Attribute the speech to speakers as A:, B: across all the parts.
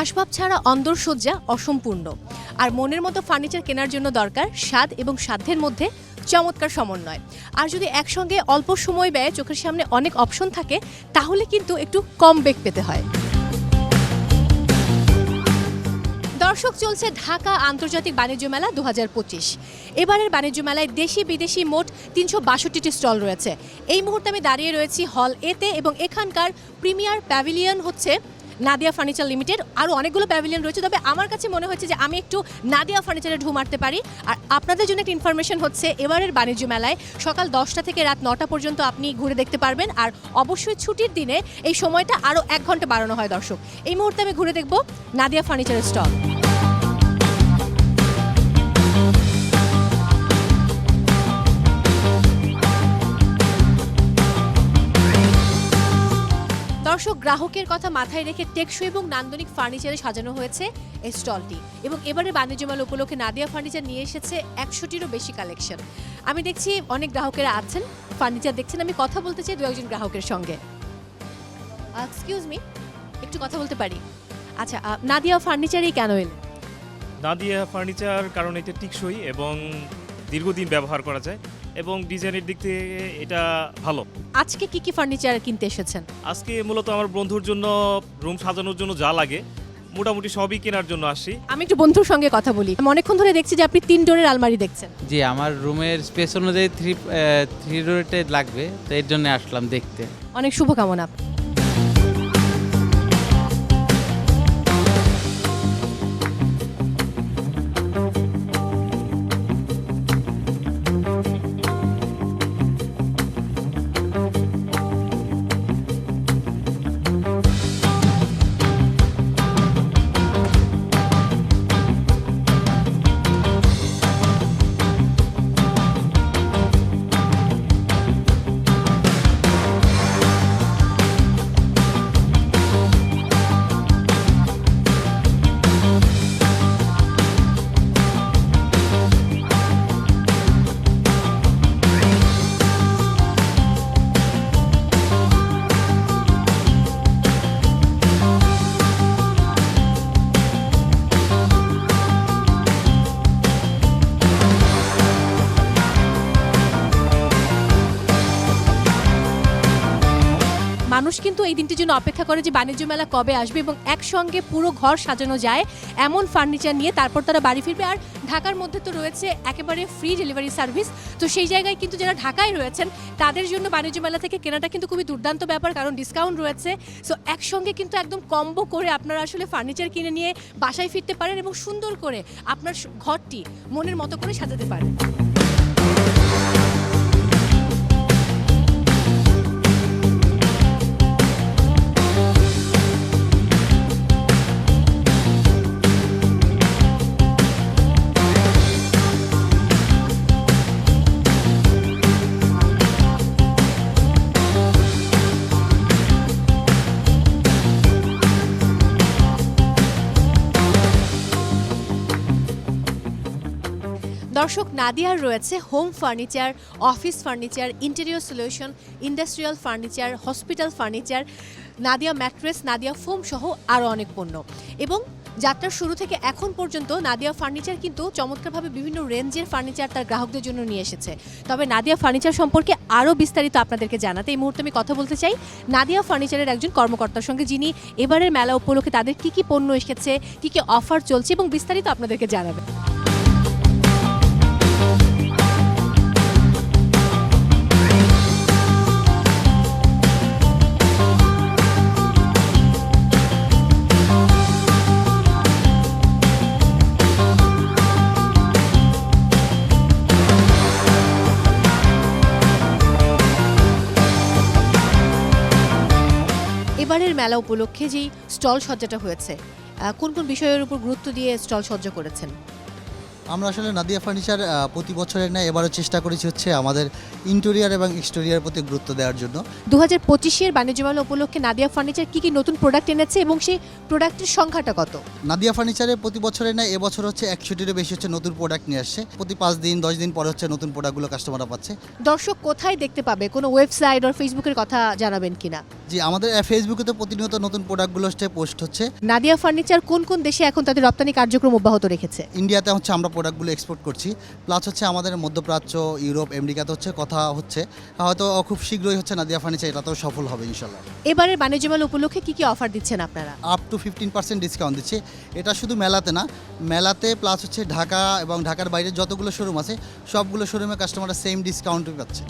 A: আসবাব ছাড়া অন্দরসজ্জা অসম্পূর্ণ। আর মনের মতো ফার্নিচার কেনার জন্য দরকার স্বাদ এবং সাধ্যের মধ্যে চমৎকার সমন্বয়। আর যদি একসঙ্গে অল্প সময় ব্যয়ে চোখের সামনে অনেক অপশন থাকে, তাহলে কিন্তু একটু কম বেগ পেতে হয়। দর্শক, চলছে ঢাকা আন্তর্জাতিক বাণিজ্য মেলা দু হাজার পঁচিশ। এবারের বাণিজ্য মেলায় দেশি বিদেশি মোট তিনশো বাষট্টিটি স্টল রয়েছে। এই মুহূর্তে আমি দাঁড়িয়ে রয়েছি হল এতে এবং এখানকার প্রিমিয়ার প্যাভিলিয়ন হচ্ছে নাদিয়া ফার্নিচার লিমিটেড আরও অনেকগুলো প্যাভিলিয়ন রয়েছে। তবে আমার কাছে মনে হচ্ছে যে আমি একটু নাদিয়া ফার্নিচারে ঢু মারতে পারি। আর আপনাদের জন্য একটা ইনফরমেশন হচ্ছে, এবারের বাণিজ্য মেলায় সকাল দশটা থেকে রাত নটা পর্যন্ত আপনি ঘুরে দেখতে পারবেন। আর অবশ্যই ছুটির দিনে এই সময়টা আরও এক ঘণ্টা বাড়ানো হয় দর্শক। এই মুহূর্তে আমি ঘুরে দেখব নাদিয়া ফার্নিচারের স্টল। দর্শক, গ্রাহকের কথা মাথায় রেখে টেকসই এবং নান্দনিক ফার্নিচারে সাজানো হয়েছে এই স্টলটি এবং এবারে বাণিজ্য মেলা উপলক্ষে নাদিয়া ফার্নিচার নিয়ে এসেছে একশোটিরও বেশি কালেকশন। আমি দেখছি অনেক গ্রাহকেরা আছেন, ফার্নিচার দেখছেন, আমি কথা বলতে চাই দু একজন গ্রাহকের সঙ্গে। এক্সকিউজ মি একটু কথা বলতে পারি? আচ্ছা নাদিয়া ফার্নিচারই কেন এলেন?
B: নাদিয়া ফার্নিচার কারণ এটা টিকসই এবং দীর্ঘদিন ব্যবহার করা যায়। এবং ডিজাইনের দিক থেকে এটা ভালো।
A: আজকে কি কি ফার্নিচার কিনতে এসেছেন?
B: আজকে মূলত আমার বন্ধুর জন্য রুম সাজানোর জন্য যা লাগে মোটামুটি সবই কেনার জন্য আসি।
A: আমি একটু বন্ধুর সঙ্গে কথা বলি। আমি অনেকক্ষণ ধরে দেখছি যে আপনি তিন ডোরের আলমারি দেখছেন।
C: জি আমার রুমের স্পেস অনুযায়ী থ্রি থ্রি ডোরেটে লাগবে তো এর জন্য আসলাম দেখতে।
A: অনেক শুভকামনা। মানুষ কিন্তু এই দিনটির জন্য অপেক্ষা করে যে বাণিজ্য মেলা কবে আসবে এবং একসঙ্গে পুরো ঘর সাজানো যায় এমন ফার্নিচার নিয়ে তারপর তারা বাড়ি ফিরবে। আর ঢাকার মধ্যে তো রয়েছে একেবারে ফ্রি ডেলিভারি সার্ভিস তো সেই জায়গায় কিন্তু যারা ঢাকায় রয়েছেন, তাদের জন্য বাণিজ্য মেলা থেকে কেনাটা কিন্তু খুবই দুর্দান্ত ব্যাপার, কারণ ডিসকাউন্ট রয়েছে। সো একসঙ্গে কিন্তু একদম কম্বো করে আপনারা আসলে ফার্নিচার কিনে নিয়ে বাসায় ফিরতে পারেন এবং সুন্দর করে আপনার ঘরটি মনের মতো করে সাজাতে পারেন। দর্শক নাদিয়ার রয়েছে home furniture office furniture interior solution industrial furniture hospital furniture Nadia mattress Nadia foam সহ আরও অনেক পণ্য। এবং যাত্রার শুরু থেকে এখন পর্যন্ত নাদিয়া ফার্নিচার কিন্তু চমৎকারভাবে বিভিন্ন রেঞ্জের ফার্নিচার তার গ্রাহকদের জন্য নিয়ে এসেছে। তবে নাদিয়া ফার্নিচার সম্পর্কে আরও বিস্তারিত আপনাদেরকে জানাতে এই মুহূর্তে আমি কথা বলতে চাই। নাদিয়া ফার্নিচারের একজন কর্মকর্তার সঙ্গে যিনি এবারের মেলা উপলক্ষে তাদের কি কি পণ্য এসেছে, কি কি অফার চলছে এবং বিস্তারিত আপনাদেরকে জানাবেন এবারের মেলা উপলক্ষে যেই স্টল সজ্জাটা হয়েছে কোন কোন বিষয়ের উপর গুরুত্ব দিয়ে স্টল সজ্জা করেছেন?
D: আমরা আসলে নাদিয়া ফার্নিচার প্রতি বছরের ন্যায় এবারও চেষ্টা করেছি হচ্ছে আমাদের ইন্টেরিয়ার এবং এক্সটেরিয়ার প্রতি গুরুত্ব দেওয়ার জন্য।
A: দু হাজার পঁচিশের বাণিজ্য মেলা উপলক্ষে নাদিয়া ফার্নিচার কি কি নতুন প্রোডাক্ট এনেছে এবং সেই প্রোডাক্টের সংখ্যাটা কত?
D: নাদিয়া ফার্নিচারে প্রতি বছরের ন্যায় এবছর হচ্ছে একশোটিরও বেশি হচ্ছে নতুন প্রোডাক্ট নিয়ে আসছে। প্রতি পাঁচ দিন দশ দিন পরে হচ্ছে নতুন প্রোডাক্টগুলো কাস্টমাররা পাচ্ছে।
A: দর্শক কোথায় দেখতে পাবে? কোনো ওয়েবসাইট আর ফেসবুকের কথা জানাবেন কিনা?
D: জি আমাদের ফেসবুকে তো প্রতিনিয়ত নতুন প্রোডাক্টগুলো হচ্ছে পোস্ট হচ্ছে।
A: নাদিয়া ফার্নিচার কোন কোন দেশে এখন তাদের রপ্তানি কার্যক্রম অব্যাহত রেখেছে?
D: ইন্ডিয়াতে হচ্ছে আমরা প্রোডাক্টগুলো এক্সপোর্ট করছি। প্লাস হচ্ছে আমাদের মধ্যপ্রাচ্য ইউরোপ আমেরিকাতে হচ্ছে কথা হচ্ছে। হয়তো খুব শীঘ্রই হচ্ছে নাদিয়া ফার্নিচার এটাতেও সফল হবে ইনশাল্লাহ।
A: এবারে বাণিজ্য মেলা উপলক্ষে কী কী অফার দিচ্ছেন আপনারা?
D: Up to fifteen percent discount দিচ্ছে। এটা শুধু মেলাতে না মেলাতে প্লাস হচ্ছে ঢাকা এবং ঢাকার বাইরে যতগুলো শোরুম আছে সবগুলো শোরুমে কাস্টমাররা সেম ডিসকাউন্ট পাচ্ছে।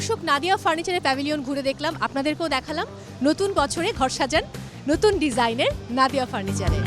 A: দর্শক, নাদিয়া ফার্নিচারের প্যাভিলিয়ন ঘুরে দেখলাম, আপনাদেরকেও দেখালাম। নতুন বছরে ঘর সাজান, নতুন ডিজাইনের নাদিয়া ফার্নিচারে।